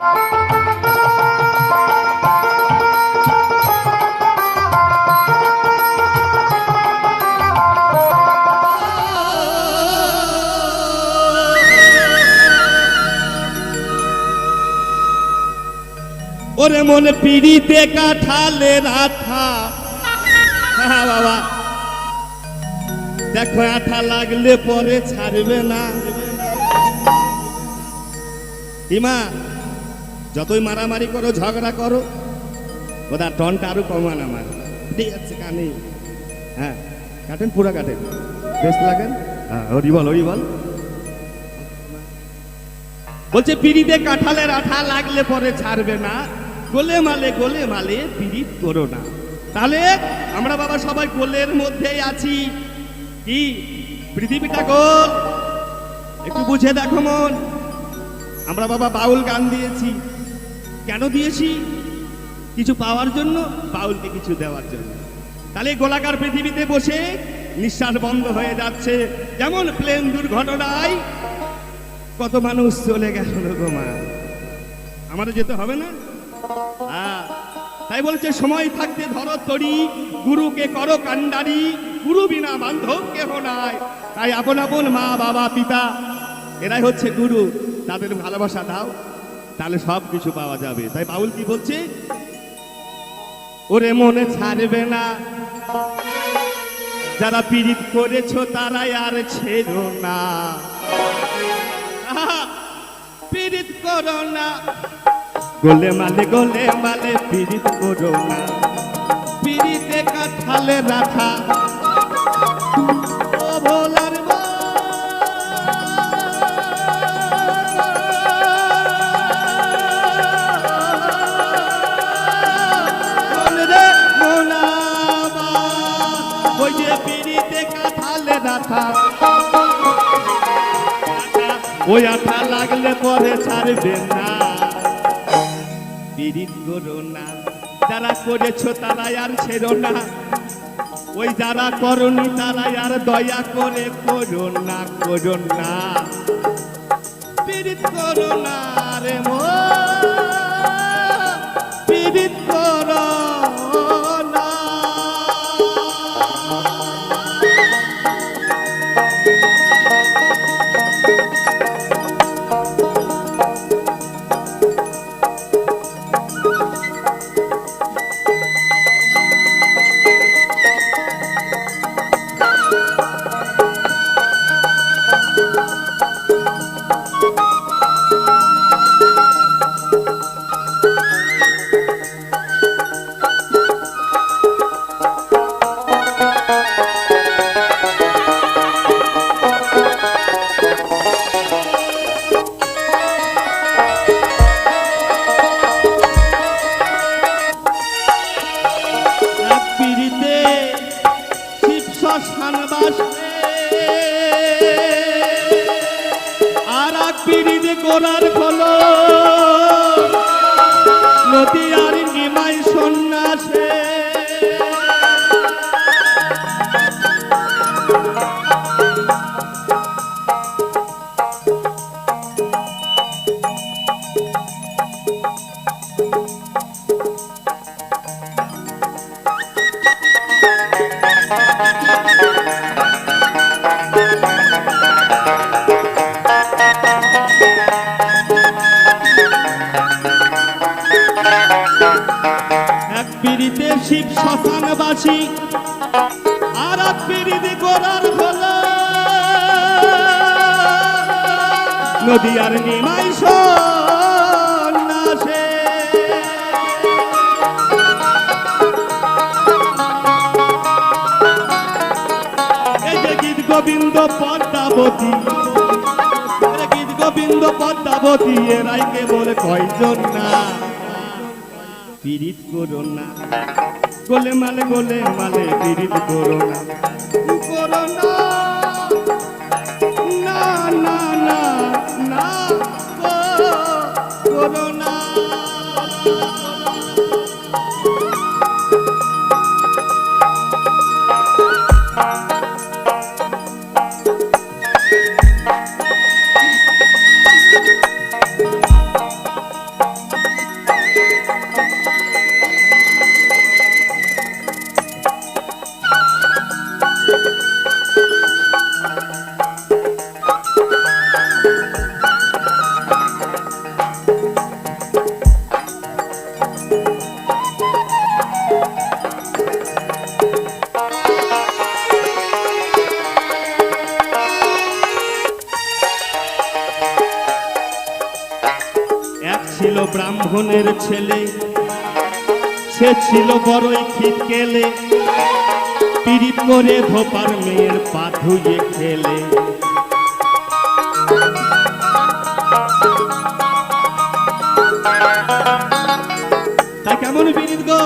ওরে মনে পিড়িতে কাঠালে রাথা হ্যাঁ বাবা। দেখো আঠা লাগলে পরে ছাড়বে না। হিমা যতই মারামারি করো ঝগড়া করো ওদের টনটা আরও কমান আমার ঠিক আছে কানে। হ্যাঁ কাটেন পুরো কাটেন। বেশ লাগেন? হ্যাঁ হরি বল হরি বল। বলছে পিড়িতে কাঁঠালের আঠা লাগলে পরে ছাড়বে না। গোলে মালে গোলে মালে পিড়িত করো না। তাহলে আমরা বাবা সবাই গোলের মধ্যেই আছি। কি? পৃথিবীটা গোল। একটু বুঝে দেখো মন। আমরা বাবা বাউল গান দিয়েছি। কেন দিয়েছি? কিছু পাওয়ার জন্য বাউলকে কিছু দেওয়ার জন্য। তাহলে গোলাকার পৃথিবীতে বসে নিঃশ্বাস বন্ধ হয়ে যাচ্ছে। যেমন প্লেন দুর্ঘটনায় কত মানুষ চলে গেল মা। আমাদের যেতে হবে না? হ্যাঁ, তাই বলছে সময় থাকতে ধরো তরি গুরুকে করো কান্ডারি গুরু বিনা বান্ধব কেহ নাই। তাই আপন আপন মা বাবা পিতা এরাই হচ্ছে গুরু। তাদের ভালোবাসা দাও। তাহলে সব কিছু পাওয়া যাবে। তাই বাউল কি বলছে? ওরে মনে ছাড়বে না। যারা পীড়িত করেছ তারাই আর ছেড়ো না। পীড়িত করো না। গোলে মালে গোলে মালে পীড়িত করো না। পীড়িতে কাঠালে রাখা। কাঠালে রাখা ওই আঠা লাগলে পরে ছাড়বে না। পীড়িত করো না। যারা করেছ তারা আর ছেড়ো না। ওই যারা করনি তারা আর দয়া করে করো না করো না। পীড়িত করো না রে মো পিড়িতে গোড়ার শিব শ্মশানবাসী আর এক পিড়িতে গোড়ার নদী আর নিমাই সন্ন্যাসে। গীত গোবিন্দ পদ্মাবতী গীত গোবিন্দ পদ্মাবতী, এরাই কেবল কয়জন না? পীড়িত করো না। গোলে মালে গোলে মালে পীড়িত করো না ব্রাহ্মণের ছেলে। সে ছিল বড়ই খিটকেলে। পিরিত করে ধোপার মেয়ের পা ধুয়ে খেলে। কেমন পিরিত গো?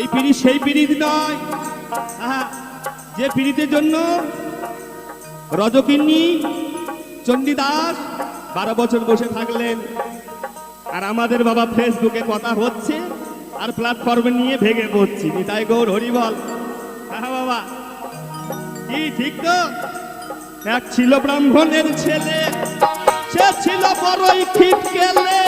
এই পিরিত সেই পিরিত নয়। যে পিরিতের জন্য রজকিন্নি চণ্ডীদাস বারো বছর বসে থাকলেন। আর আমাদের বাবা ফেসবুকে কথা হচ্ছে আর প্ল্যাটফর্মে নিয়ে ভেঙে পড়ছি। নিতাই গৌর হরিবল হ্যাঁ বাবা। কি ঠিক তো? এক ছিল ব্রাহ্মণের ছেলে, সে ছিল বড়ই ঠিক গেলে।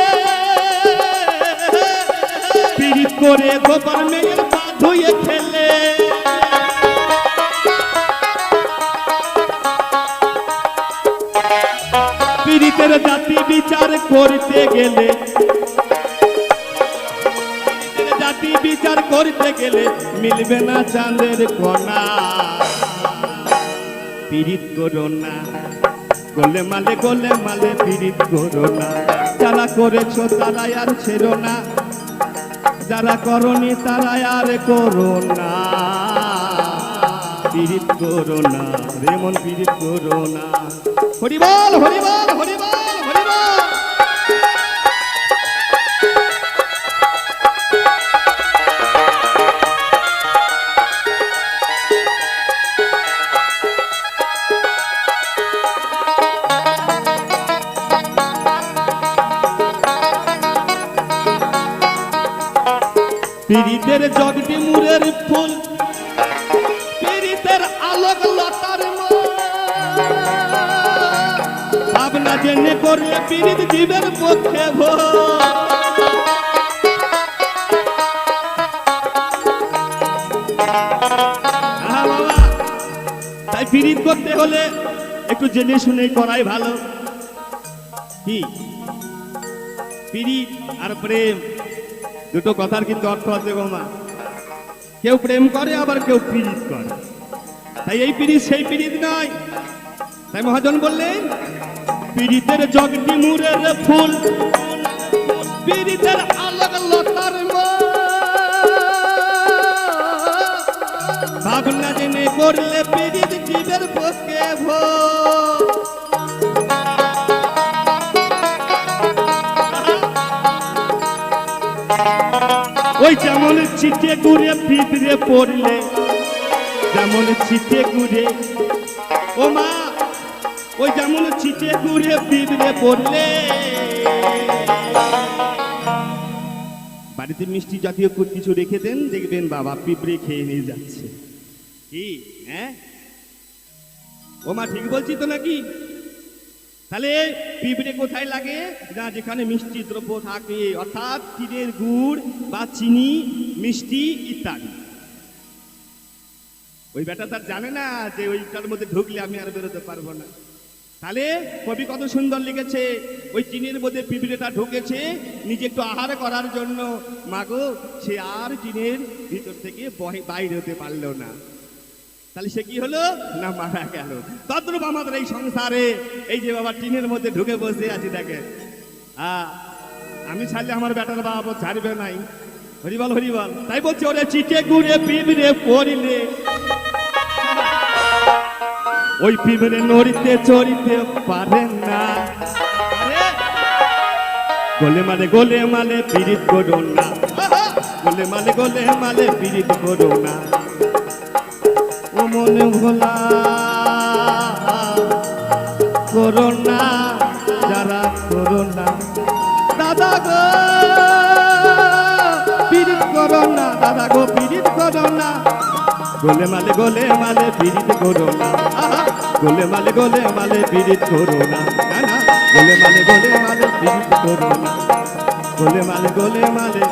পিড়িত করে গোপাল মেয়ের পা ধুয়ে খেলে পীড়িতের জাতি বিচার করতে গেলে জাতি বিচার করতে গেলে মিলবে না চাঁদের কণা। পীড়িত করো না, গোলে মালে গোলে মালে পীড়িত করো না। যারা করেছ তারাই আর ছেড়ো না, যারা করনি তারা আর করো না। পীড়িত করো না রেমন পীড়িত করো না। হরিবল হরিবল হরিবল পীড়িতের জগটি মুরের ফুল তাই করতে হলে একটু জেনে শুনে করাই ভালো। কি? পীড়িত আর প্রেম, দুটো কথার কিন্তু অর্থ আছে গো মা। কেউ প্রেম করে, আবার কেউ পীড়িত করে। তাই এই পীড়িত সেই পীড়িত নয়। তাই মহাজন বললেন পীড়িতের জগটি মুরের ফুল পীড়িতের আলোক লতার। ভাবনা জেনে করলে পীড়িত ওই যেমন ঘুরে পিঁপড়ে পড়লে, যেমন ঘুরে। ও মা, ওই যেমন ঘুরে পিঁপড়ে পড়লে। বাড়িতে মিষ্টি জাতীয় কিছু রেখে দেন, দেখবেন বাবা পিঁপড়ে খেয়ে নিয়ে যাচ্ছে। কি? হ্যাঁ? ও মা ঠিক বলছি তো নাকি? তাহলে পিঁপড়ে কোথায় লাগে? না যেখানে মিষ্টি দ্রব্য থাকে, অর্থাৎ চিনের গুড় বা চিনি, মিষ্টি ইত্যাদি। ওই বেটা তার জানে না যে ওইটার মধ্যে ঢুকলে আমি আর বেরোতে পারব না। তাহলে কবি কত সুন্দর লিখেছে, ওই চিনির মধ্যে পিঁপড়েটা ঢুকেছে, নিজে একটু আহার করার জন্য। মাগো সে আর চিনের ভিতর থেকে বাইরে হতে পারল না। তাহলে সে কি হলো? না মারা গেল। তদ্রূপ আমাদের এই সংসারে এই যে বাবা টিনের মধ্যে ঢুকে বসে আছি দেখে আহ, আমি ছাড়লে আমার বেটার বাবা ছাড়বে নাই। হরিবল হরিবল। তাই বলছে ওরে চিটে গুড়ে পিঁপড়ে পড়িলে। ওই পিঁপড়ে নড়িতে চড়িতে পারে না। গোলে মালে গোলে মালে পিরিত করো না! গোলে মালে গোলে মালে পিরিত করো না। মনে ভোলা? করোনা, যারা করোনা। দাদা গো, পীড়িত করোনা, দাদা গো, পীড়িত করোনা। গোলে মালে গোলে মালে পীড়িত করোনা। গোলে মালে গোলে মালে পীড়িত করোনা। গোলে মালে গোলে মালে পীড়িত করোনা। গোলে মালে গোলে মালে